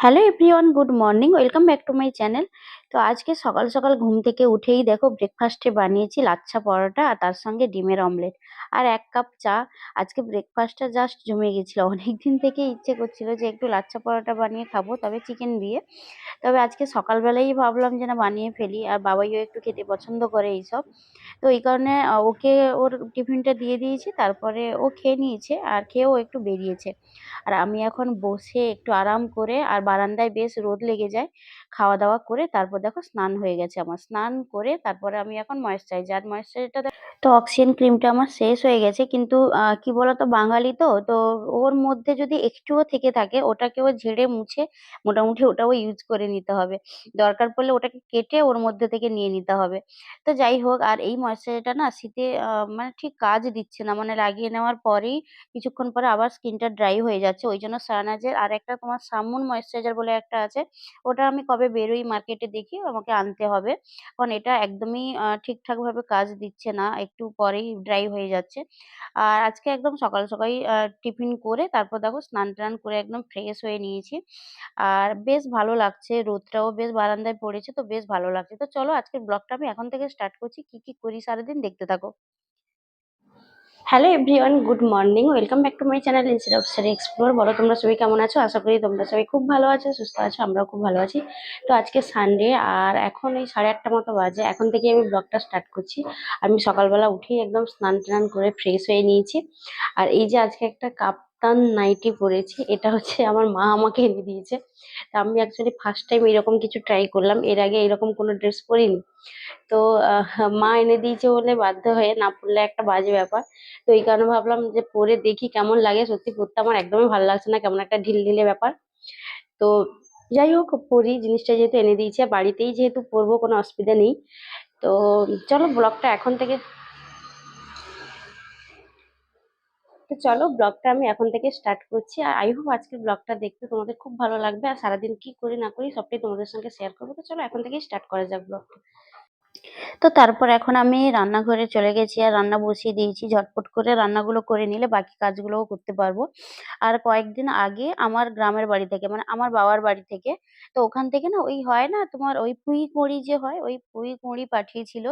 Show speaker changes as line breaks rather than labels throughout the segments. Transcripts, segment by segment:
Hello everyone good morning welcome back to my channel তো আজকে সকাল সকাল ঘুম থেকে উঠেই দেখো ব্রেকফাস্টে বানিয়েছি লাচ্ছা পরোটা আর তার সঙ্গে ডিমের অমলেট আর এক কাপ চা। আজকে ব্রেকফাস্টটা জাস্ট জমে গেছিল। অনেকদিন থেকে ইচ্ছে করছিল যে একটু লাচ্ছা পরোটা বানিয়ে খাব, তবে চিকেন দিয়ে। তবে আজকে সকালবেলাই ভাবলাম যে না বানিয়ে ফেলি আর বাবাইও একটু খেতে পছন্দ করে এইসব। তো এই কারণে ওকে ওর টিফিনটা দিয়ে দিয়েছি, তারপরে ও খেয়ে নিয়েছে আর খেয়েও একটু বেরিয়েছে। আর আমি এখন বসে একটু আরাম করে আর বারান্দায় বেশ রোদ লেগে যায়, খাওয়া দাওয়া করে তারপর দেখো স্নান হয়ে গেছে আমার। স্নান করে তারপরে আমি এখন ময়েশ্চারাইজার ময়েশ্চারাইজারটা তো অক্সিজেন ক্রিমটা আমার শেষ হয়ে গেছে। কিন্তু কি বলতো বাঙালি তো তো ওর মধ্যে যদি একটুও থেকে থাকে ওটাকে ওটাকেও ঝেড়ে মুছে মোটামুটি ওটাও ইউজ করে নিতে হবে। দরকার পড়লে ওটাকে কেটে ওর মধ্যে থেকে নিয়ে নিতে হবে। তো যাই হোক আর এই ময়েশ্চারাইজারটা না শীতে মানে ঠিক কাজ দিচ্ছে না। মানে লাগিয়ে নেওয়ার পরেই কিছুক্ষণ পরে আবার স্কিনটা ড্রাই হয়ে যাচ্ছে। ওই জন্য সানাজের আর একটা তোমার সামুন ময়েশ্চারাইজার বলে একটা আছে ওটা আমি কবে বেরোই মার্কেটে দেখি আমাকে আনতে হবে। কারণ এটা একদমই আহ, ঠিকঠাক ভাবে কাজ দিচ্ছে না। একটু পরেই ড্রাই হয়ে যাচ্ছে। আর আজকে একদম সকাল সকালই টিফিন করে তারপর দেখো স্নান টান করে একদম ফ্রেশ হয়ে নিয়েছি। আর বেশ ভালো লাগছে, রোদটাও বেশ বারান্দায় পড়েছে, তো বেশ ভালো লাগছে। তো চলো আজকের ব্লগটা আমি এখন থেকে স্টার্ট করছি। কি কি করি সারাদিন দেখতে থাকো। Hello everyone, good morning. Welcome back to my channel instead of study explore. বলো, তোমরা সবাই কেমন আছো? আশা করি তোমরা সবাই খুব ভালো আছো, সুস্থ আছো, আমরাও খুব ভালো আছি। তো আজকে সানডে আর এখন এই সাড়ে আটটা মতো বাজে। এখন থেকে আমি ব্লগটা স্টার্ট করছি। আমি সকালবেলা উঠেই একদম স্নান টান করে ফ্রেশ হয়ে নিয়েছি। আর এই যে আজকে একটা কাপ্তান নাইটি পরেছি এটা হচ্ছে আমার মা আমাকে এনে দিয়েছে। তা আমি অ্যাকচুয়ালি ফার্স্ট টাইম এরকম কিছু ট্রাই করলাম। এর আগে এরকম কোনো ড্রেস পরিনি। তো মা এনে দিয়েছে বলে বাধ্য হয়ে না পরলে একটা বাজে ব্যাপার। তো এই কারণে ভাবলাম যে পরে দেখি কেমন লাগে। সত্যি পরতে আমার একদমই ভালো লাগছে না। কেমন একটা ঢিলঢিলে ব্যাপার। তো যাই হোক পরি জিনিসটা যেহেতু এনে দিয়েছে। বাড়িতেই যেহেতু পরবো কোনো অসুবিধা নেই। তো চলো ব্লগটা এখন থেকে তো চলো ব্লগটা আমি এখন থেকে স্টার্ট করছি। আর আই হোপ আজকের ব্লগটা দেখতে তোমাদের খুব ভালো লাগবে। আর সারাদিন কি করি না করি সবটাই তোমাদের সঙ্গে শেয়ার করব। তো চলো এখন থেকেই স্টার্ট করা যাক ব্লগটা। তো তারপর এখন আমি রান্নাঘরে চলে গেছি আর রান্না বসিয়ে দিয়েছি। ঝটপট করে রান্নাগুলো করে নিলে বাকি কাজগুলোও করতে পারব। আর কয়েকদিন আগে আমার গ্রামের বাড়ি থেকে মানে আমার বাবার বাড়ি থেকে, তো ওখান থেকে না ওই হয় না তোমার ওই পুঁই কুঁড়ি যে হয়, ওই পুঁই কুঁড়ি পাঠিয়েছিল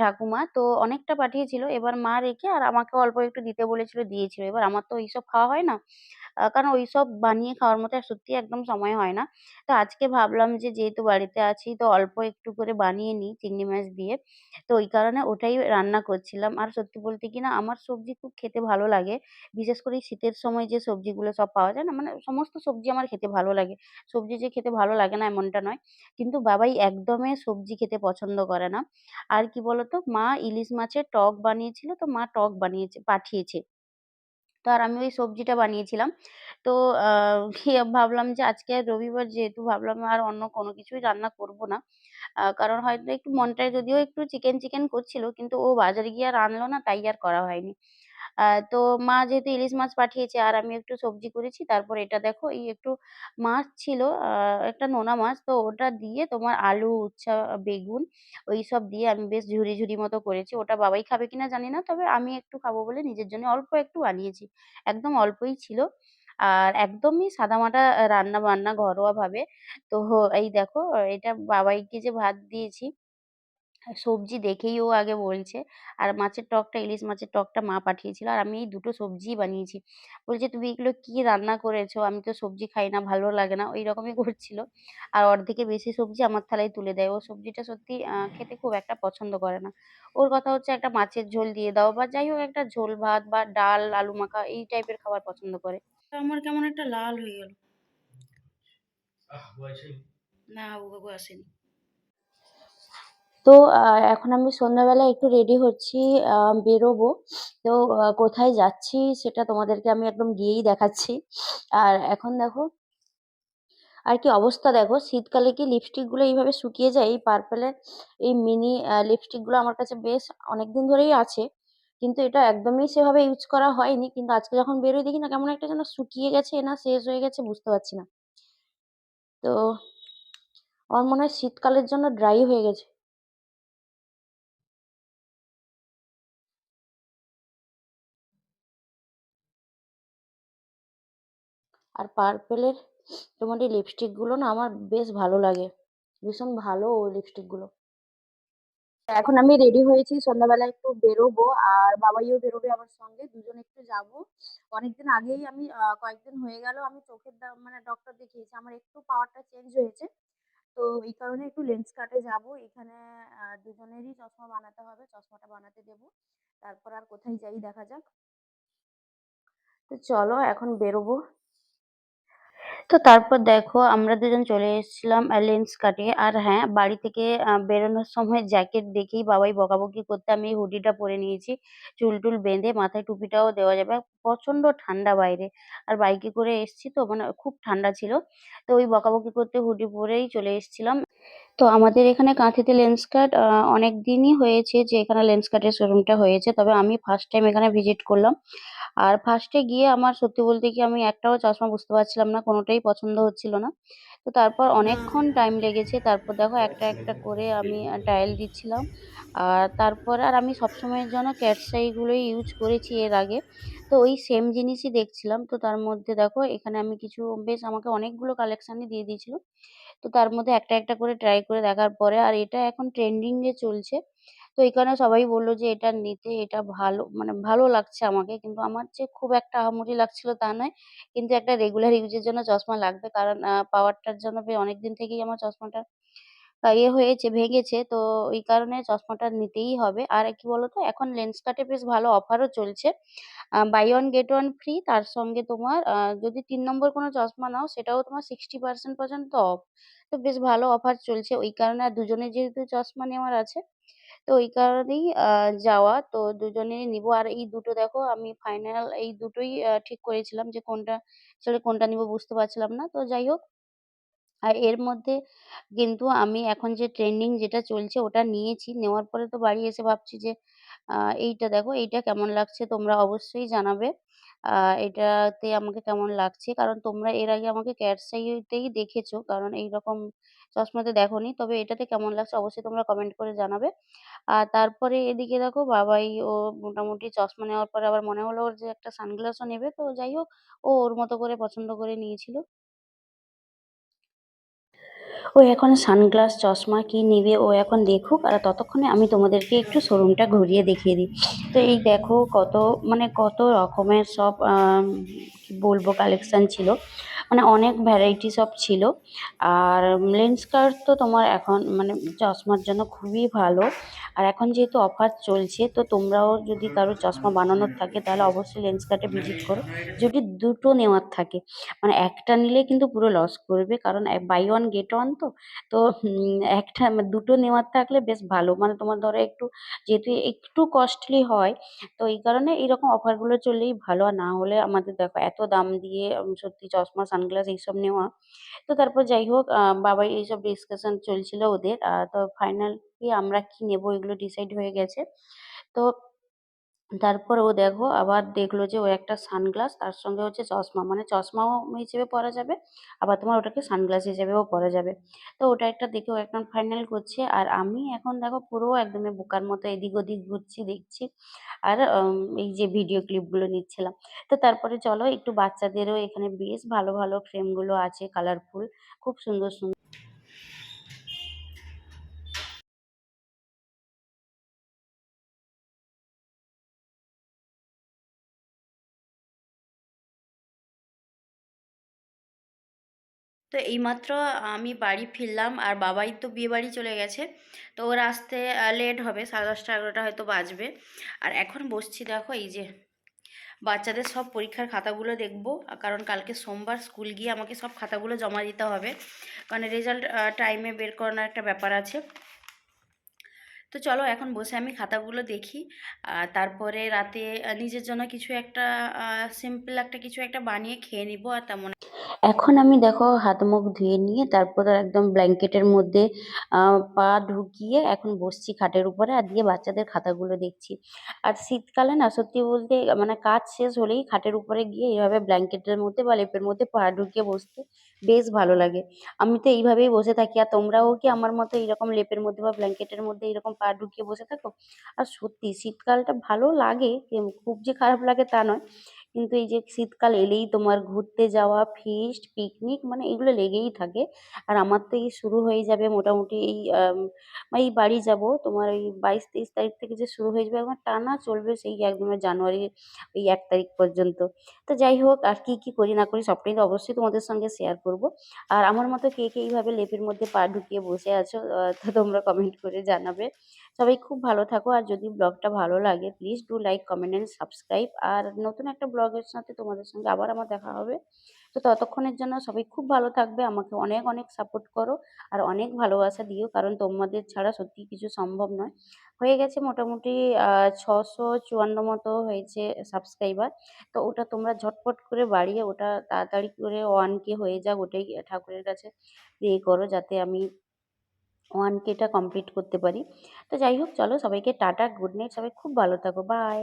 ঠাকুমা। তো অনেকটা পাঠিয়েছিল। এবার মা রেখে আর আমাকে অল্প একটু দিতে বলেছিল, দিয়েছিল। এবার আমার তো ওইসব খাওয়া হয় না। কারণ ওইসব বানিয়ে খাওয়ার মতো সত্যি একদম সময় হয় না। তো আজকে ভাবলাম যে, যেহেতু বাড়িতে আছি, তো অল্প একটু করে বানিয়ে নিই চিংড়ি মাছ দিয়ে। তো ওই কারণে ওটাই রান্না করছিলাম। আর সত্যি বলতে কি না, আমার সবজি খুব খেতে ভালো লাগে। বিশেষ করে শীতের সময় যে সবজিগুলো সব পাওয়া যায় না মানে সমস্ত সবজি আমার খেতে ভালো লাগে। সবজি যে খেতে ভালো লাগে না এমনটা নয়। কিন্তু বাবাই একদমই সবজি খেতে পছন্দ করে না। আর কি বলতো, মা ইলিশ মাছের টক বানিয়েছিল, তো মা টক বানিয়েছে, পাঠিয়েছে। তো আর আমি ওই সবজিটা বানিয়েছিলাম। তো ভাবলাম যে আজকে রবিবার যেহেতু ভাবলাম আর অন্য কোনো কিছুই রান্না করব না। কারণ হয়তো একটু মনটায় যদিও একটু চিকেন, চিকেন করছিল কিন্তু ও বাজারে গিয়ে আর আনলো না তাই আর করা হয়নি। তো মা যেহেতু ইলিশ মাছ পাঠিয়েছে আর আমি একটু সবজি করেছি। তারপর এটা দেখো এই একটু মাছ ছিল একটা নোনা মাছ। তো ওটা দিয়ে তোমার আলু, উচ্ছা, বেগুন ওই সব দিয়ে আমি বেশ ঝুরি, ঝুরি মতো করেছি। ওটা বাবাই খাবে কিনা জানি না। তবে আমি একটু খাব বলে নিজের জন্য অল্প একটু বানিয়েছি। একদম অল্পই ছিল। আর একদমই সাদামাটা আ রান্না-বান্না ঘরোয়াভাবে। তো এই দেখো এটা বাবাইকে যে ভাত দিয়েছি সবজি দেখেই ও আগে বলছে। আর মাছের টকটা, ইলিশ মাছের টকটা মা পাঠিয়েছিল। আর আমি এই দুটো সবজিই বানিয়েছি। বলছে, "তুমি এগুলো কি রান্না করেছ? আমি তো সবজি খাই না, ভালো লাগে না।" ওই রকমই করছিল। আর অর্ধেকের বেশি সবজি আমার থালায় তুলে দেয়। ও সবজিটা সত্যি খেতে খুব একটা পছন্দ করে না। ওর কথা হচ্ছে একটা মাছের ঝোল দিয়ে দাও বা যাই হোক একটা ঝোল ভাত বা ডাল, আলু মাখা এই টাইপের খাবার পছন্দ করে। আমার কেমন একটা লাল হয়ে গেল। না, কাকু আসেনি। তো এখন আমি সন্ধ্যাবেলায় একটু রেডি হচ্ছি বেরোবো। তো কোথায় যাচ্ছি সেটা তোমাদেরকে আমি একদম গিয়েই দেখাচ্ছি। আর এখন দেখো, আর কি অবস্থা দেখো শীতকালে কি লিপস্টিকগুলো এইভাবে শুকিয়ে যায়? এই পার্পেল এর এই মিনি লিপস্টিকগুলো আমার কাছে বেশ অনেকদিন ধরেই আছে। কিন্তু এটা একদমই সেভাবে ইউজ করা হয়নি। কিন্তু আজকে যখন বেরোই দেখি না, কেমন একটা যেন শুকিয়ে গেছে, না শেষ হয়ে গেছে, বুঝতে পারছি না। তো, আমার মনে হয় শীতকালের জন্য ড্রাই হয়ে গেছে। আর পার্পেল এর তোমার এই লিপস্টিকগুলো না আমার বেশ ভালো লাগে। ভীষণ ভালো ওই লিপস্টিকগুলো। এখন আমি রেডি হয়েছি, সন্ধ্যাবেলা একটু বেরোবো আর বাবাইও বেরোবে আমার সঙ্গে। দুজনে একটু যাব। অনেকদিন আগেই আমি কয়েকদিন হয়ে গেল আমি চোখের মানে ডক্টর দেখিয়েছি। আমার একটু পাওয়ারটা চেঞ্জ হয়েছে। তো এই কারণে একটু লেন্স কাটে যাব। এখানে দুজনেরই চশমা বানাতে হবে। চশমাটা বানাতে দেবো। তারপর আর কোথায় যাই দেখা যাক। তো চলো এখন বেরোবো। তো তারপর দেখো আমরা দুজন চলে এসেছিলাম লেন্স কাটে আর হ্যাঁ, বাড়ি থেকে বেরোনোর সময় জ্যাকেট দেখেই বাবাই বকাবকি করতে আমি হুডিটা পরে নিয়েছি। চুল-টুল বেঁধে মাথায় টুপিটাও দেওয়া যাবে। প্রচণ্ড ঠান্ডা বাইরে। আর বাইকে করে এসছি তো মানে খুব ঠান্ডা ছিল। তো ওই বকাবকি করতে হুডি পরেই চলে এসেছিলাম। তো আমাদের এখানে কাঁথিতে লেন্স কাট অনেক দিনই হয়েছে যে এখানে লেন্স কার্টের শোরুমটা হয়েছে। তবে আমি ফার্স্ট টাইম এখানে ভিজিট করলাম। আর ফার্স্টে গিয়ে আমার সত্যি বলতে কি আমি একটাও চশমা বুঝতে পারছিলাম না। কোনোটাই পছন্দ হচ্ছিল না। তো তারপর অনেকক্ষণ টাইম লেগেছে। তারপর দেখো একটা, একটা করে আমি ট্রায়াল দিচ্ছিলাম। আর তারপর আর আমি সবসময়ের জন্য ক্যাটস আই গুলোই ইউজ করেছি এর আগে। তো ওই সেম জিনিসই দেখছিলাম। তো তার মধ্যে দেখো এখানে আমি কিছু বেশ আমাকে অনেকগুলো কালেকশানই দিয়ে দিয়েছিল। তো তার মধ্যে একটা, একটা করে ট্রাই করে দেখার পরে আর এটা এখন ট্রেন্ডিং এ চলছে। তো কারণে সবাই বলল যে এটা নিতে, এটা ভালো মানে ভালো লাগছে আমাকে। কিন্তু আমার যে খুব একটা আহামরি লাগছিল তা নয়। কিন্তু একটা রেগুলার ইউজ এর জন্য চশমা লাগবে। কারণ পাওয়ারটার জন্য বে অনেকদিন থেকেই আমার চশমাটা ইয়ে হয়েছে, ভেঙেছে। তো ওই কারণে চশমাটা নিতেই হবে। আর কি বলতো এখন লেন্স কার্টে বেশ ভালো অফারও চলছে। Buy one get one free তার সঙ্গে তোমার যদি তিন নম্বর কোনো চশমা নাও সেটাও তোমার 60% পর্যন্ত অফ। তো বেশ ভালো অফার চলছে। ওই কারণে আর দুজনের যেহেতু চশমা নেওয়ার আছে, তো ওই কারণেই আহ যাওয়া। তো দুজনেই নিবো। আর এই দুটো দেখো, আমি ফাইনাল এই দুটোই আহ ঠিক করেছিলাম যে কোনটা ছেড়ে কোনটা নিবো বুঝতে পারছিলাম না। তো যাই হোক, আর এর মধ্যে কিন্তু আমি এখন যে ট্রেন্ডিং যেটা চলছে, ওটা নিয়েছি। নেওয়ার পরে তো বাড়ি এসে ভাবছি যে এইটা দেখো, এইটা কেমন লাগছে তোমরা অবশ্যই জানাবে। এটাতে আমাকে কেমন লাগছে। কারণ তোমরা এর আগে আমাকে ক্যাটস আই তেই দেখেছ। কারণ এইরকম চশমাতে দেখোনি। তবে এটাতে কেমন লাগছে অবশ্যই তোমরা কমেন্ট করে জানাবে। আর তারপরে এদিকে দেখো, বাবাই ও মোটামুটি চশমা নেওয়ার পরে আবার মনে হলো ওর যে একটা সানগ্লাসও নেবে। তো যাই হোক, ও ওর মতো করে পছন্দ করে নিয়েছিল। ও এখন সানগ্লাস, চশমা কি নেবে ও এখন দেখুক। আর ততক্ষণে আমি তোমাদেরকে একটু শোরুমটা ঘুরিয়ে দেখিয়ে দিই। তো এই দেখো কত মানে কত রকমের সব বলব কালেকশান ছিল। মানে অনেক ভ্যারাইটি সব ছিল। আর লেন্সকার্ট তো তোমার এখন মানে চশমার জন্য খুবই ভালো। আর এখন যেহেতু অফার চলছে তো তোমরাও যদি কারও চশমা বানানোর থাকে তাহলে অবশ্যই লেন্সকার্টে ভিজিট করো। যদি দুটো নেওয়ার থাকে। মানে একটা নিলে কিন্তু পুরো লস করবে। কারণ বাই ওয়ান গেট ওয়ান তো। তো একটা দুটো নেওয়ার থাকলে বেশ ভালো। মানে তোমার ধরো একটু যেহেতু একটু কস্টলি হয়, তো এই কারণে এরকম অফারগুলো চললেই ভালো। আর না হলে আমাদের দেখো এত দাম দিয়ে সত্যি চশমা, সানগ্লাস এইসব নেওয়া। তো তারপর যাই হোক বাবাই এইসব ডিসকাশন চলছিল ওদের। তো ফাইনালি আমরা কি নেব এগুলো ডিসাইড হয়ে গেছে। তো তারপর ও দেখো আবার দেখল যে ও একটা সানগ্লাস তার সঙ্গে হচ্ছে চশমা। মানে চশমাও হিসেবে পরা যাবে, আবার তোমার ওটাকে সানগ্লাস হিসেবেও পরা যাবে। তো ওটা একটা দেখে ও একদম ফাইনাল করছে। আর আমি এখন দেখো পুরো একদমই বোকার মতো এদিক ওদিক ঘুরছি, দেখছি। আর এই যে ভিডিও ক্লিপগুলো নিচ্ছিলাম। তো তারপরে চলো একটু বাচ্চাদেরও এখানে বেশ ভালো, ভালো ফ্রেমগুলো আছে কালারফুল। খুব সুন্দর, সুন্দর তো এইমাত্র আমি বাড়ি ফিরলাম আর বাবাই তো বিয়েবাড়ি চলে গেছে। তো ওর আসতে লেট হবে, সাড়ে দশটা, এগারোটা হয়তো বাজবে। আর এখন বসছি দেখো এই যে, বাচ্চাদের সব পরীক্ষার খাতাগুলো দেখব। কারণ কালকে সোমবার স্কুল গিয়ে আমাকে সব খাতাগুলো জমা দিতে হবে। কারণ রেজাল্ট টাইমে বের করানোর একটা ব্যাপার আছে। তো চলো এখন বসে আমি খাতাগুলো দেখি। তারপরে রাতে নিজের জন্য কিছু একটা সিম্পল একটা, কিছু একটা বানিয়ে খেয়ে নিব আর তেমন এখন আমি দেখো হাত মুখ ধুয়ে নিয়ে তারপর একদম ব্ল্যাঙ্কেটের মধ্যে পা ঢুকিয়ে এখন বসছি খাটের উপরে আর দিয়ে বাচ্চাদের খাতাগুলো দেখছি। আর শীতকালে না সত্যি বলতে মানে কাজ শেষ হলেই খাটের উপরে গিয়ে এইভাবে ব্ল্যাঙ্কেটের মধ্যে বা লেপের মধ্যে পা ঢুকিয়ে বসতে বেশ ভালো লাগে। আমি তো এইভাবেই বসে থাকি। আর তোমরাও কি আমার মতো এইরকম লেপের মধ্যে বা ব্ল্যাঙ্কেটের মধ্যে এরকম পা ঢুকিয়ে বসে থাকো? আর সত্যি শীতকালটা ভালো লাগে, খুব যে খারাপ লাগে তা নয়। কিন্তু এই যে শীতকাল এলেই তোমার ঘুরতে যাওয়া ফিস্ট পিকনিক মানে এগুলো লেগেই থাকে। আর আমার তো এই শুরু হয়ে যাবে মোটামুটি এই এই বাড়ি যাব। তোমার ওই বাইশ তেইশ তারিখ থেকে যে শুরু হয়ে যাবে একবার টানা চলবে সেই একদম জানুয়ারি, ওই এক তারিখ পর্যন্ত। তো যাই হোক, আর কি কি করি না করি সবটাই তো অবশ্যই তোমাদের সঙ্গে শেয়ার করব। আর আমার মতো কে কে এইভাবে লেপের মধ্যে পা ঢুকিয়ে বসে আছো তো তোমরা কমেন্ট করে জানাবে। সবাই খুব ভালো থাকো। আর যদি ব্লগটা ভালো লাগে please do like comment and subscribe আর নতুন একটা ব্লগের সাথে তোমাদের সঙ্গে আবার আমার দেখা হবে। তো ততক্ষণের জন্য সবাই খুব ভালো থাকবে, আমাকে অনেক অনেক সাপোর্ট করো। আর অনেক ভালোবাসা দিও, কারণ তোমাদের ছাড়া সত্যি কিছু সম্ভব নয়। হয়ে গেছে মোটামুটি ছশো চুয়ান্ন মতো হয়েছে সাবস্ক্রাইবার তো ওটা তোমরা ঝটপট করে বাড়িয়ে ওটা তাড়াতাড়ি করে ওয়ান কে হয়ে যাক, ওটাই ঠাকুরের কাছে প্রে করো, যাতে আমি ওয়ান কেটা কমপ্লিট করতে পারি। তো যাই হোক, চলো সবাইকে টাটা গুড নাইট সবাই খুব ভালো থাকো বাই